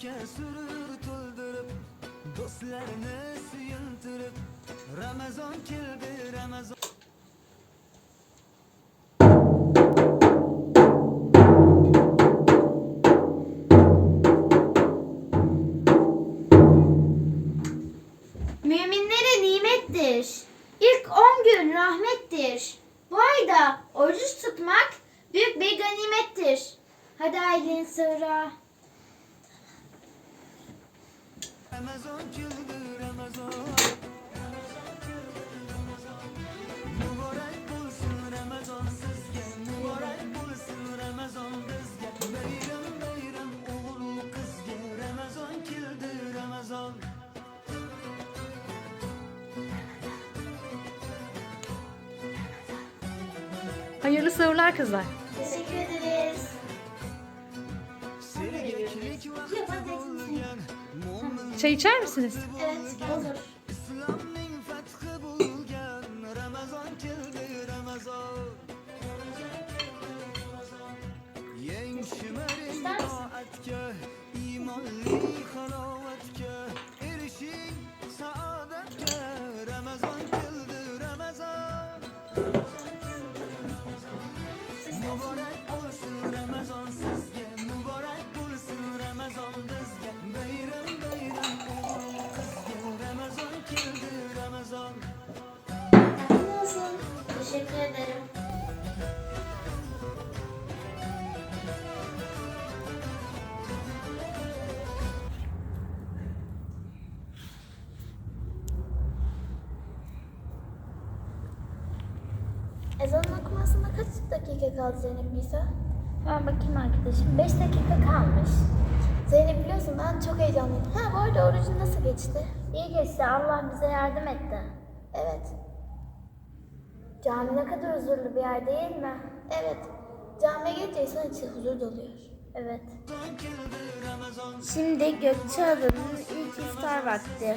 kalpga surur to'ldirib do'stlarni suyuntirib ramazon keldi ramazon Müminlere nimettir. İlk on gün rahmettir. Bu ayda oruç tutmak büyük bir ganimettir. Hadi Aylin sıra. Ramazon keldi Ramazon Mübarek bo'lsin Ramazon Çay içer misiniz? Evet olur. Okumasına kaç dakika kaldı Zeynep Nisa? Ben bakayım arkadaşım. 5 dakika kalmış. Zeynep biliyorsun ben çok heyecanlıyım. Ha bu arada orucun nasıl geçti? İyi geçti. Allah bize yardım etti. Evet. Cami ne kadar huzurlu bir yer değil mi? Evet. Camiye gelince insan içi huzur doluyor. Evet. Şimdi Gökçeada'nın ilk iftar vakti.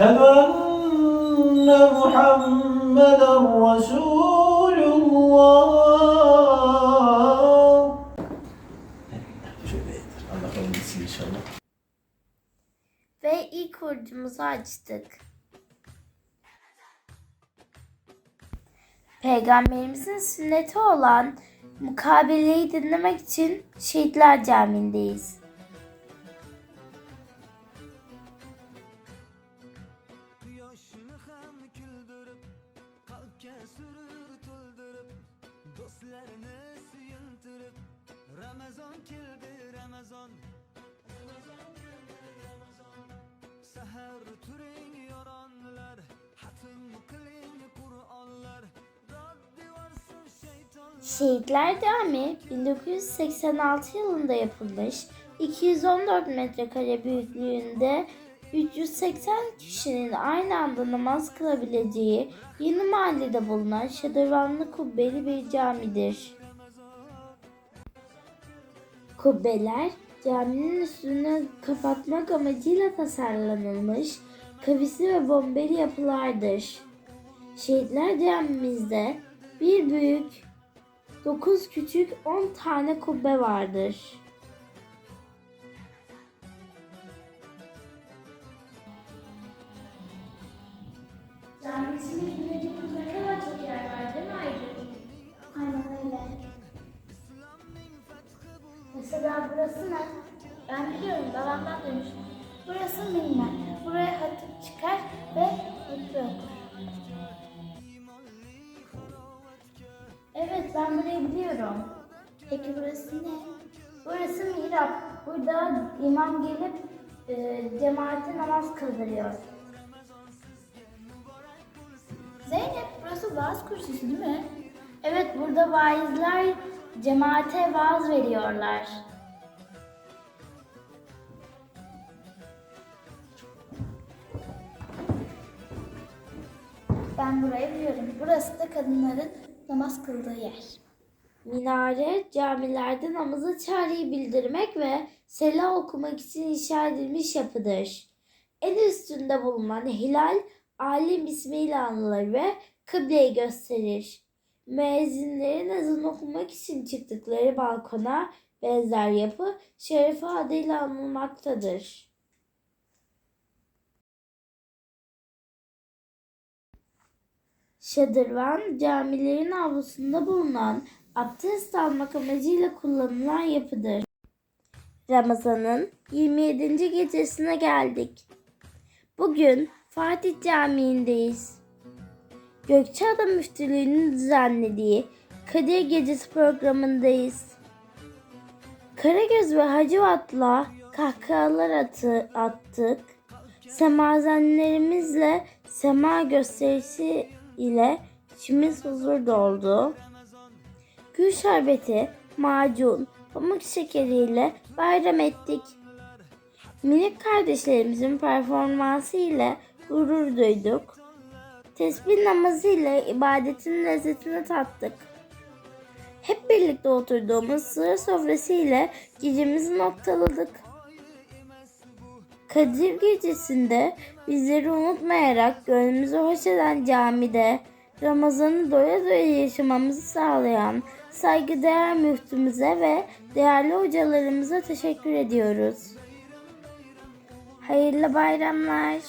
Eşhedü enne Muhammeden Resulullah. Şöyle yeter. Ve ilk orucumuzu açtık. Peygamberimizin sünneti olan mukabeleyi dinlemek için Şehitler Camii'ndeyiz. Keldi Ramazon Sahar turing yoronlar hatm qiling Qur'onlar Şehitler Camii 1986 yılında yapılmış, 214 metrekare büyüklüğünde 380 kişinin aynı anda namaz kılabileceği yeni mahallede bulunan şadırvanlı kubbeli bir camidir. Kubbeler caminin üstünü kapatmak amacıyla tasarlanılmış kavisli ve bombeli yapılardır. Şehitler Camimizde bir büyük, 9 küçük 10 tane kubbe vardır. Cami biliyorum. Peki burası ne? Burası mihrap. Burada imam gelip e, cemaate namaz kıldırıyor. Zeynep, burası vaaz kürsüsü değil mi? Evet burada vaizler cemaate vaaz veriyorlar. Ben burayı biliyorum. Burası da kadınların namaz kıldığı yer. Minare camilerde namazı çağrıyı bildirmek ve selam okumak için inşa edilmiş yapıdır. En üstünde bulunan hilal alim ismiyle anılır ve kıbleyi gösterir. Müezzinlerin ezan okumak için çıktıkları balkona benzer yapı şerife adıyla anılmaktadır. Şadırvan camilerin avlusunda bulunan abdest almak amacıyla kullanılan yapıdır. Ramazan'ın 27. gecesine geldik. Bugün Fatih Camii'ndeyiz. Gökçeada Müftülüğü'nün düzenlediği Kadir Gecesi programındayız. Karagöz ve Hacivat'la kahkahalar atı, attık. Semazenlerimizle sema gösterisi ile içimiz huzur doldu. Gül şerbeti, macun, pamuk şekeriyle bayram ettik. Minik kardeşlerimizin performansı ile gurur duyduk. Tesbih namazı ile ibadetin lezzetini tattık. Hep birlikte oturduğumuz sığır sofrası ile gecemizi noktaladık. Kadir gecesinde bizleri unutmayarak gönlümüzü hoş eden camide Ramazan'ı doya doya yaşamamızı sağlayan saygıdeğer müftümüze ve değerli hocalarımıza teşekkür ediyoruz. Hayırlı bayramlar.